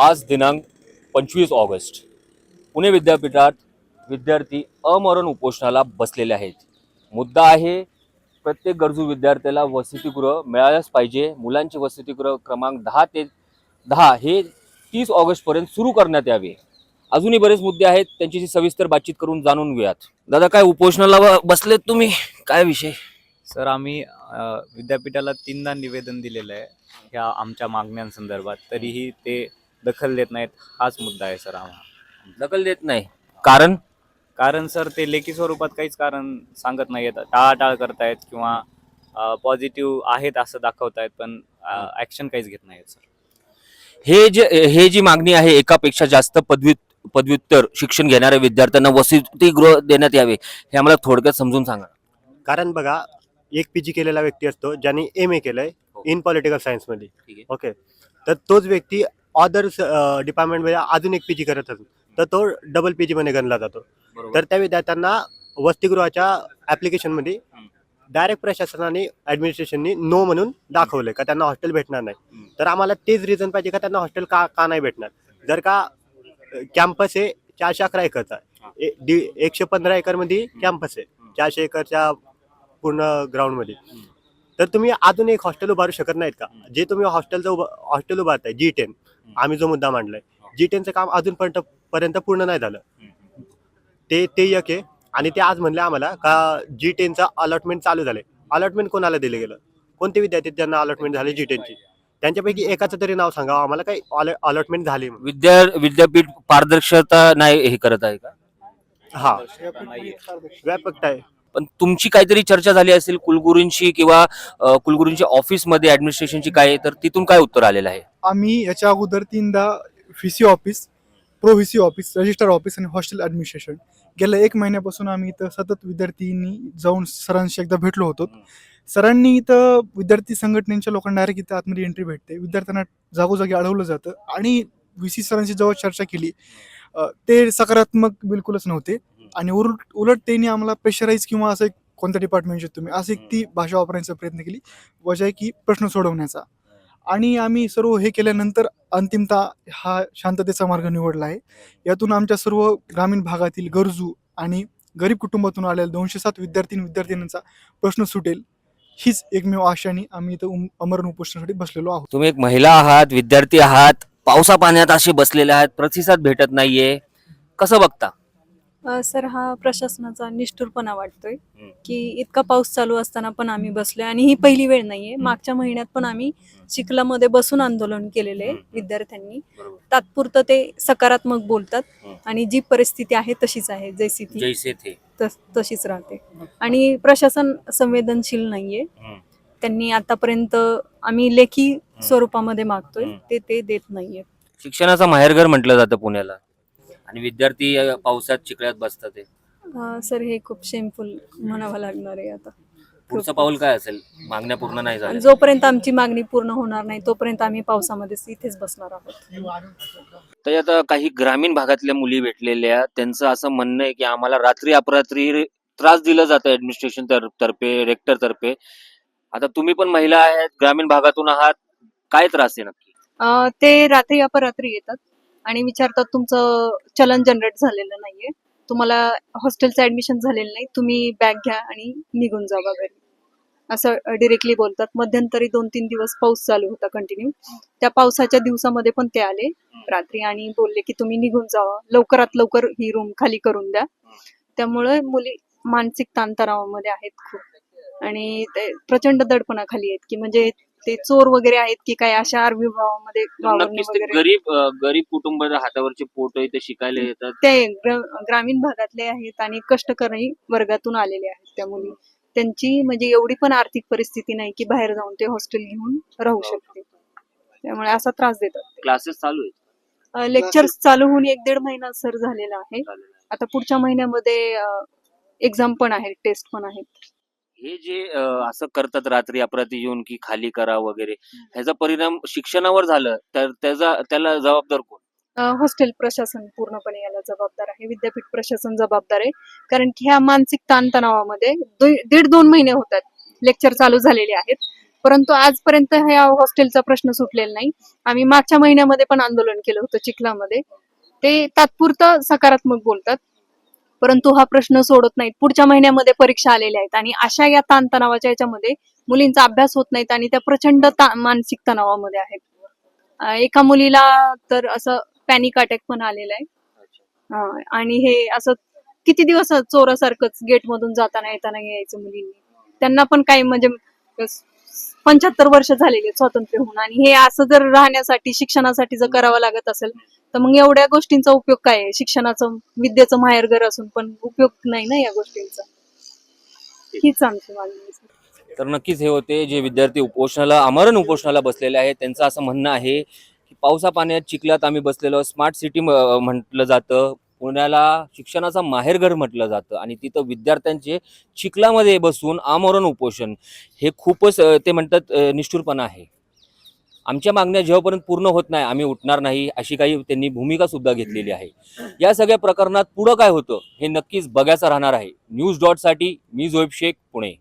आज दिनांक पंचवीस ऑगस्ट. पुणे विद्यापीठात विद्यार्थी अमरण उपोषणाला बसलेले आहेत. मुद्दा आहे प्रत्येक गरजू विद्यार्थ्याला वसतिगृह मिळालंच पाहिजे. मुलांचे वसतिगृह क्रमांक दहा ते दहा हे तीस ऑगस्टपर्यंत सुरू करण्यात यावे. अजूनही बरेच मुद्दे आहेत त्यांच्याशी सविस्तर बातचीत करून जाणून घेऊयात. दादा काय उपोषणाला बसलेत तुम्ही? काय विषय? सर आम्ही विद्यापीठाला तीनदा निवेदन दिलेलं आहे ह्या आमच्या मागण्यांसंदर्भात. तरीही ते दखल देत नाहीत हाच मुद्दा आहे सर आम्हाला दखल देत नाही. कारण? कारण सर ते लेखी स्वरूपात काहीच कारण सांगत नाहीत टाळाटाळ करतायत किंवा पॉझिटिव्ह आहेत असं दाखवतायत पण ॲक्शन काहीच घेत नाहीत सर. हे जे हे जी मागणी आहे एकापेक्षा जास्त पदवी पदव्युत्तर शिक्षण घेणाऱ्या विद्यार्थ्यांना वसतिगृह देण्यात यावे हे आम्हाला थोडक्यात समजून सांगा. कारण बघा एक पी जी केलेला व्यक्ती असतो ज्यांनी एम ए केलंय. इन पॉलिटिकल सायन्समध्ये ठीक आहे. ओके तर तोच व्यक्ती अदर डिपार्टमेंटमध्ये अजून एक पी जी करत असतो तर तो डबल पी मध्ये गणला जातो. तर त्या विद्यार्थ्यांना वसतिगृहाच्या ऍप्लिकेशनमध्ये हम्म. डायरेक्ट प्रशासनाने ऍडमिनिस्ट्रेशननी नो म्हणून दाखवलंय का त्यांना हॉस्टेल भेटणार नाही. तर आम्हाला तेच रिझन पाहिजे का त्यांना हॉस्टेल का का नाही भेटणार? जर का कॅम्पस हे चारशे अकरा एकरचा. आहे. एकशे पंधरा एकरमध्ये कॅम्पस आहे. चारशे एकरच्या पूर्ण ग्राउंडमध्ये. तर तुम्ही अजून एक हॉस्टेल उभारू शकत नाहीत का? जे तुम्ही हॉस्टेलचं उभं हॉस्टेल उभारताय जी टेन आम्ही जो मुद्दा मांडलाय जी टेनचं काम अजूनपर्यंत पर्यंत पूर्ण नाही झालं. ते ते एक आहे. आणि ते आज म्हणले आम्हाला का जी टेनचं अलॉटमेंट चालू झाले अलॉटमेंट कोणाला दिलं गेलं? कोणते विद्यार्थी ज्यांना अलॉटमेंट झाले जी टेनची त्यांच्यापैकी एकाचं तरी नाव सांगा आम्हाला काही अलॉटमेंट झाली. विद्या विद्यापीठ पारदर्शकता नाही हे करत आहे का? हा. नाहीये. व्यापक आहे. पण तुमची काहीतरी चर्चा झाली असेल कुलगुरूंशी किंवा कुलगुरूंच्या ऑफिसमध्ये ऍडमिनिस्ट्रेशनची काय तर तिथून काय उत्तर आलेलं आहे? आम्ही याच्या अगोदर तीनदा V C office pro V C office register office आणि हॉस्टेल ॲडमिनिस्ट्रेशन. गेल्या एक महिन्यापासून आम्ही इथं सतत विद्यार्थ्यांनी जाऊन सरांशी एकदा भेटलो होतो. सरांनी इथं विद्यार्थी संघटनेच्या लोकांना डायरेक्ट इथं आतमध्ये एंट्री भेटते. विद्यार्थ्यांना जागोजागी अडवलं जातं आणि व्ही सी सरांशी जेव्हा चर्चा केली. ते सकारात्मक बिलकुलच नव्हते. आणि उलट उलट त्यांनी आम्हाला प्रेशराईज किंवा असं एक कोणत्या डिपार्टमेंटचे तुम्ही असं एक ती भाषा वापरण्याचा प्रयत्न केली. वजह आहे की प्रश्न सोडवण्याचा. आणि आम्ही सर्व हे केल्यानंतर अंतिमता हा शांततेचा मार्ग निवडला आहे. यातून आमच्या सर्व ग्रामीण भागातील गरजू आणि गरीब कुटुंबातून आलेल्या दोनशे सात विद्यार्थी विद्यार्थिनींचा प्रश्न सुटेल हीच एकमेव आशाने आम्ही इथं उम- अमरण उपोषणासाठी बसलेलो आहोत. तुम्ही एक महिला आहात विद्यार्थी आहात पावसा पाण्यात असे बसलेले आहात प्रतिसाद भेटत नाहीये. कसं बघता? सर हा प्रशासनाचा निष्ठुरपणा वाटतोय. की इतका पाऊस चालू असताना पण आम्ही बसलोय आणि ही पहिली वेळ नाहीये. मागच्या महिन्यात पण आम्ही चिखलामध्ये बसून आंदोलन केलेले आहे. विद्यार्थ्यांनी. तात्पुरतं ते सकारात्मक बोलतात. आणि जी परिस्थिती आहे तशीच आहे. जैसी ती तशीच राहते. आणि प्रशासन संवेदनशील नाहीये. त्यांनी आतापर्यंत आम्ही लेखी स्वरूपामध्ये मागतोय. ते ते देत नाहीये. शिक्षणाचा माहेरघर म्हटलं जातं पुण्याला. आणि विद्यार्थी अ, पावसात चिखल्यात बसतात ते. अ, सर हे खूप शेमफुल म्हणावं लागणार आहे आता. पुढचं पाऊल काय असेल? मागण्या पूर्ण नाही आणि झाल्या जोपर्यंत आमची मागणी पूर्ण होणार नाही तोपर्यंत आम्ही पावसामध्येच इथेच बसणार आहोत. तर आता काही ग्रामीण भागातल्या मुली भेटलेल्या त्यांचं असं म्हणणं आहे की आम्हाला रात्री अपरात्री त्रास दिला जातं ऍडमिनिस्ट्रेशन तर्फे रेक्टर तर्फे. आता तुम्ही पण महिला आहेत ग्रामीण भागातून आहात काय त्रास आहे नक्की? अ, ते रात्री अपरात्री येतात. आणि विचारतात तुमचं चलन जनरेट झालेलं नाहीये. तुम्हाला हॉस्टेलचं ऍडमिशन झालेलं नाही. तुम्ही बॅग घ्या आणि निघून जावा घरी. असं डिरेक्टली बोलतात. मध्यंतरी दोन तीन दिवस पाऊस चालू होता कंटिन्यू त्या पावसाच्या दिवसामध्ये पण ते आले रात्री आणि बोलले की तुम्ही निघून जावा. लवकरात लवकर ही रूम खाली करून द्या. त्यामुळे मुली मानसिक ताणतणावामध्ये आहेत खूप. आणि ते प्रचंड दडपणाखाली आहेत की म्हणजे ते चोर वगैरे आहेत की काय अशा आरवी भावामध्ये वावरणे नक्कीच ते वगैरे? गरीब अ, गरीब कुटुंब हातावरचे पोट ते शिकायला येतात. ते ग्र- ग्रामीण भागातले आहेत आणि कष्टकरी वर्गातून आलेले आहेत त्या मुली. त्यांची म्हणजे एवढी पण आर्थिक परिस्थिती नाही की बाहेर जाऊन ते हॉस्टेल घेऊन राहू शकते त्यामुळे असा त्रास देतात क्लासेस चालू आहेत? लेक्चर्स चालू होऊन एक दीड महिना सर झालेला आहे. आता पुढच्या महिन्यामध्ये एक्झाम पण आहे टेस्ट पण आहेत. हे जे अ, असं करतात रात्री अपराधी येऊन की खाली करा वगैरे ह्याचा परिणाम शिक्षणावर झालं तर त्याचा त्याला जबाबदार कोण? हॉस्टेल प्रशासन पूर्णपणे याला जबाबदार आहे विद्यापीठ प्रशासन जबाबदार आहे. कारण की ह्या मानसिक ताणतणावामध्ये दो- दीड दोन महिने होतात लेक्चर चालू झालेले आहेत. परंतु आजपर्यंत ह्या हॉस्टेलचा प्रश्न सुटलेला नाही. आम्ही मागच्या महिन्यामध्ये पण आंदोलन केलं होतं चिखलामध्ये. ते तात्पुरतं सकारात्मक बोलतात. परंतु हा प्रश्न सोडत नाहीत. पुढच्या महिन्यामध्ये परीक्षा आलेल्या आहेत आणि अशा या ताणतणावाच्या याच्यामध्ये मुलींचा अभ्यास होत नाहीत आणि त्या प्रचंड ता- मानसिक तणावामध्ये आहेत. एका मुलीला तर असं पॅनिक अटॅक पण आलेला आहे. हा, आणि हे असं किती दिवस चोरासारखंच गेट मधून जाताना येताना यायचं मुलींनी. त्यांना पण काही म्हणजे पंच्याहत्तर वर्ष झालेली स्वातंत्र्य होऊन. आणि हे असं जर राहण्यासाठी शिक्षणासाठी जर करावं लागत असेल तर मग एवढ्या गोष्टींचा उपयोग काय आहे? शिक्षणाचं विद्येचं माहेरघर असून पण उपयोग नाही ना या गोष्टींचा? हीच आमची मागणी तर नक्कीच हे होते जे विद्यार्थी उपोषणाला आमरण उपोषणाला बसलेले आहेत त्यांचं असं म्हणणं आहे की पावसा पाण्यात चिखलात आम्ही बसलेलो. स्मार्ट सिटी म्हटलं जातं. पुण्याला शिक्षणाचा माहेरघर म्हटलं जातं आणि तिथं विद्यार्थ्यांचे चिखलामध्ये बसून आमरण उपोषण हे खूपच ते म्हणतात निष्ठुरपणा आहे. आमच्या मागण्या जेव्हापर्यंत पूर्ण होत नाही आम्ही उठणार नाही अशी काही त्यांनी भूमिका सुद्धा घेतलेली आहे. या सगळ्या प्रकरणात पुढं काय होतं हे नक्कीच बघायचं राहणार आहे. न्यूज डॉटसाठी मी झोएब शेख पुणे.